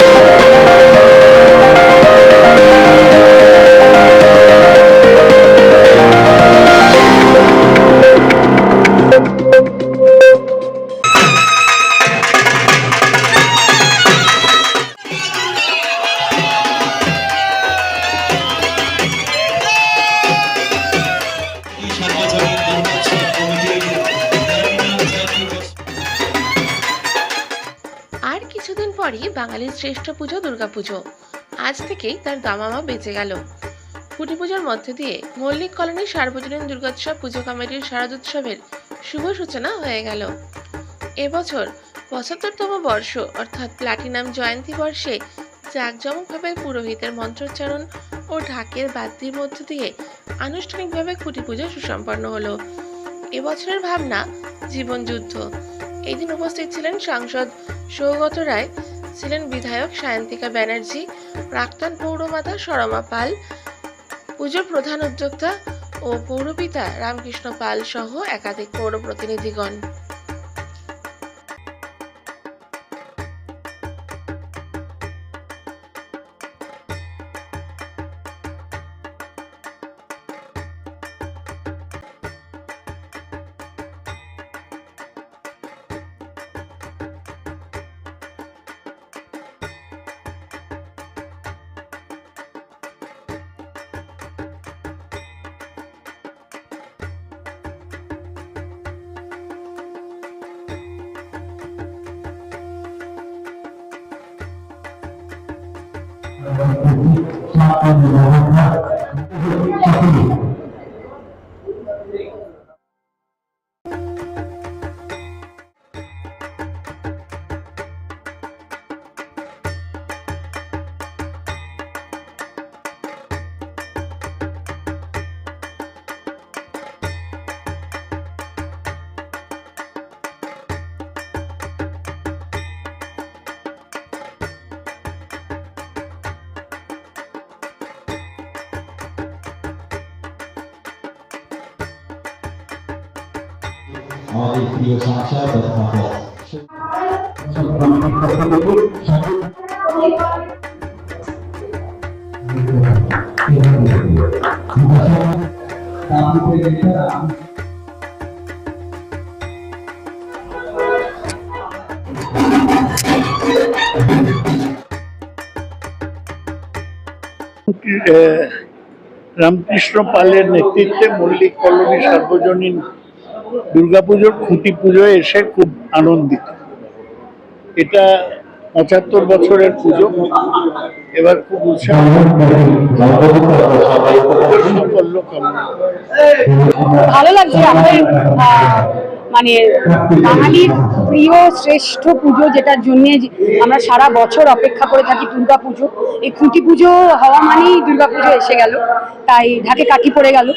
Música পরই বাঙালির শ্রেষ্ঠ পুজো, দুর্গাপুজো। আজ থেকেই তার দামামা বেঁচে গেল। কুটি পুজোর মধ্যে দিয়ে মল্লিক কলোনির সার্বজনীন দুর্গোৎসব পুজো কমিটির শারদোৎসবের শুভ সূচনা হয়ে গেল। এবছর পঁচাত্তরতম বর্ষ, অর্থাৎ প্লাটিনাম জয়ন্তী বর্ষে জাঁকজমকভাবে পুরোহিতের মন্ত্রোচ্চারণ ও ঢাকের বাদ্যির মধ্য দিয়ে আনুষ্ঠানিকভাবে খুঁটি পুজো সুসম্পন্ন হলো। এবছরের ভাবনা, জীবনযুদ্ধ। এই দিন উপস্থিত ছিলেন সাংসদ সৌগত রায় ছিলেন বিধায়ক সায়ন্তিকা ব্যানার্জি, প্রাক্তন পৌরমাতা সরমা পাল, পুজোর প্রধান উদ্যোক্তা ও পৌরপিতা রামকৃষ্ণ পাল সহ একাধিক পৌর প্রতিনিধিগণ Thank you. আমাদের প্রিয় রামকৃষ্ণ পালের নেতৃত্বে মল্লিক কলোনি সার্বজনীন দুর্গাপুজোর খুঁটি পুজোয় এসে খুব আনন্দিত। এটা পঁচাত্তর বছরের পুজো। এবার খুব উৎসাহ। ভালো লাগছে। মানে বাঙালির প্রিয় শ্রেষ্ঠ পুজো যেটার জন্যে আমরা সারা বছর অপেক্ষা করে থাকি দুর্গা পুজো। এই খুঁটি পুজো হওয়া মানেই দুর্গা পুজো এসে গেল, তাই ঢাকে কাঠি পড়ে গেল।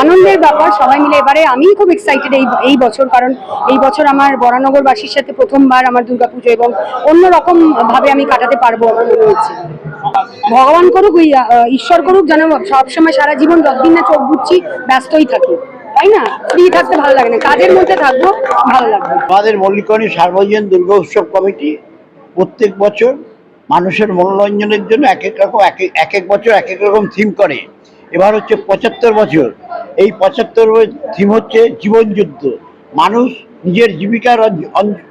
আনন্দের ব্যাপার, সবাই মিলে এবারে আমি খুব এক্সাইটেড এই এই বছর, কারণ এই বছর আমার বরানগরবাসীর সাথে প্রথমবার আমার দুর্গা পুজো এবং অন্যরকম ভাবে আমি কাটাতে পারব আমার মনে হচ্ছে। ভগবান করুক ঈশ্বর করুক, যেন সবসময় সারা জীবন যতদিন না চোখ বুঝছি, ব্যস্তই থাকি। তাই না? ফ্রি থাকতে ভালো লাগে না। কাজের মধ্যে থাকব, ভালো লাগবে আমাদের মল্লিকরণী সার্বজনীন দুর্গা উৎসব কমিটি প্রত্যেক বছর মানুষের মনোরঞ্জনের জন্য এক এক রকম, এক এক- বছর এক এক রকম থিম করে। এবার হচ্ছে পঁচাত্তর বছর। এই পঁচাত্তর থিম হচ্ছে জীবনযুদ্ধ মানুষ নিজের জীবিকার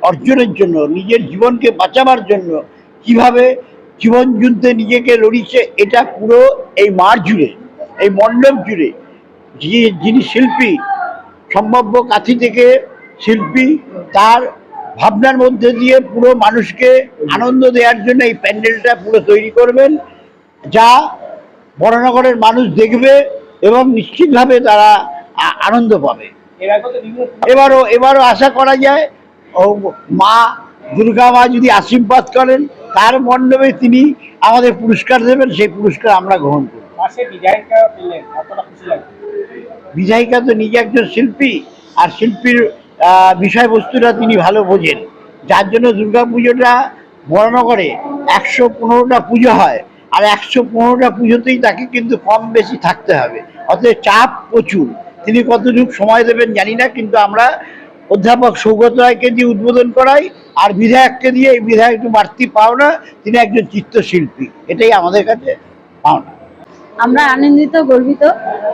অর্জনের জন্য, নিজের জীবনকে বাঁচাবার জন্য কীভাবে জীবন যুদ্ধে নিজেকে লড়িয়েছে, এটা পুরো এই মার জুড়ে, এই মণ্ডপ জুড়ে যিনি শিল্পী, সম্ভাব্য কাথি থেকে শিল্পী, তার ভাবনার মধ্যে দিয়ে পুরো মানুষকে আনন্দ দেওয়ার জন্য এই প্যান্ডেলটা পুরো তৈরি করবেন, যা বড়নগরের মানুষ দেখবে এবং নিশ্চিতভাবে তারা আনন্দ পাবে। এবারও এবারও আশা করা যায়, ও মা দুর্গা মা যদি আশীর্বাদ করেন, তার মণ্ডপে তিনি আমাদের পুরস্কার দেবেন, সেই পুরস্কার আমরা গ্রহণ পাশে বিধায়িকা তো নিজে একজন শিল্পী, আর শিল্পীর বিষয়বস্তুটা তিনি ভালো বোঝেন। যার জন্য দুর্গা পুজোটা বড়নগরে একশো পনেরোটা পুজো হয়, আর একশো পনেরোটা পুজোতেই তাকে কিন্তু কম বেশি থাকতে হবে। অতএব চাপ প্রচুর। তিনি কতটুক সময় দেবেন জানি না, কিন্তু আমরা অধ্যাপক সৌগত রায়কে দিয়ে উদ্বোধন করাই, আর বিধায়ককে দিয়ে এই বিধায়ক একটু বাড়তি পাওনা, তিনি একজন চিত্রশিল্পী এটাই আমাদের কাছে পাওনা। আমরা আনন্দিত, গর্বিত।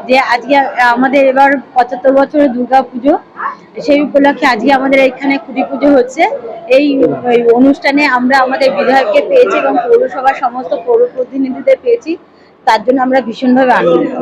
যে আজকে আমাদের এবার পঁচাত্তর বছরের দুর্গা পুজো সেই উপলক্ষে আজকে আমাদের এখানে খুঁটি পুজো হচ্ছে এই অনুষ্ঠানে আমরা আমাদের বিধায়ককে পেয়েছি এবং পৌরসভার সমস্ত পৌর প্রতিনিধিদের পেয়েছি। তার জন্য আমরা ভীষণভাবে আনন্দিত।